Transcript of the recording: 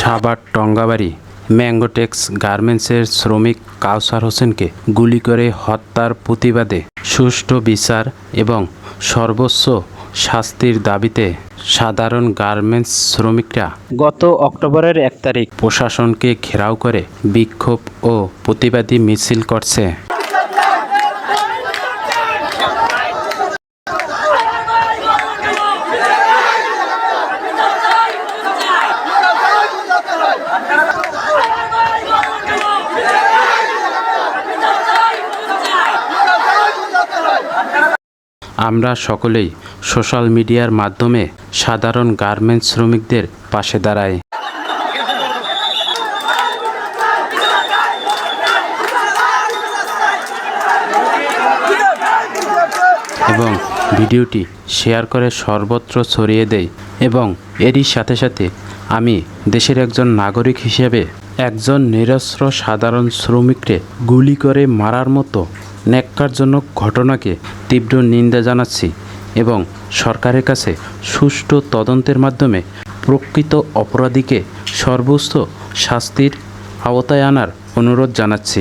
সাভার টঙ্গাবাড়ি ম্যাঙ্গোটেক্স গার্মেন্টসের শ্রমিক কাউসার হোসেনকে গুলি করে হত্যার প্রতিবাদে সুষ্ঠু বিচার এবং সর্বোচ্চ শাস্তির দাবিতে সাধারণ গার্মেন্টস শ্রমিকরা গত অক্টোবরের এক তারিখ প্রশাসনকে ঘেরাও করে বিক্ষোভ ও প্রতিবাদী মিছিল করছে। আমরা সকলেই সোশ্যাল মিডিয়ার মাধ্যমে সাধারণ গার্মেন্টস শ্রমিকদের পাশে দাঁড়াই। এবং ভিডিওটি শেয়ার করে সর্বত্র ছড়িয়ে দেই এবং এরই সাথে সাথে আমি দেশের একজন নাগরিক হিসেবে একজন নিরস্ত্র সাধারণ শ্রমিককে গুলি করে মারার মতো ন্যাক্কারজনক ঘটনাকে তীব্র নিন্দা জানাচ্ছি এবং সরকারের কাছে সুষ্ঠু তদন্তের মাধ্যমে প্রকৃত অপরাধীকে সর্বোচ্চ শাস্তির আওতায় আনার অনুরোধ জানাচ্ছি।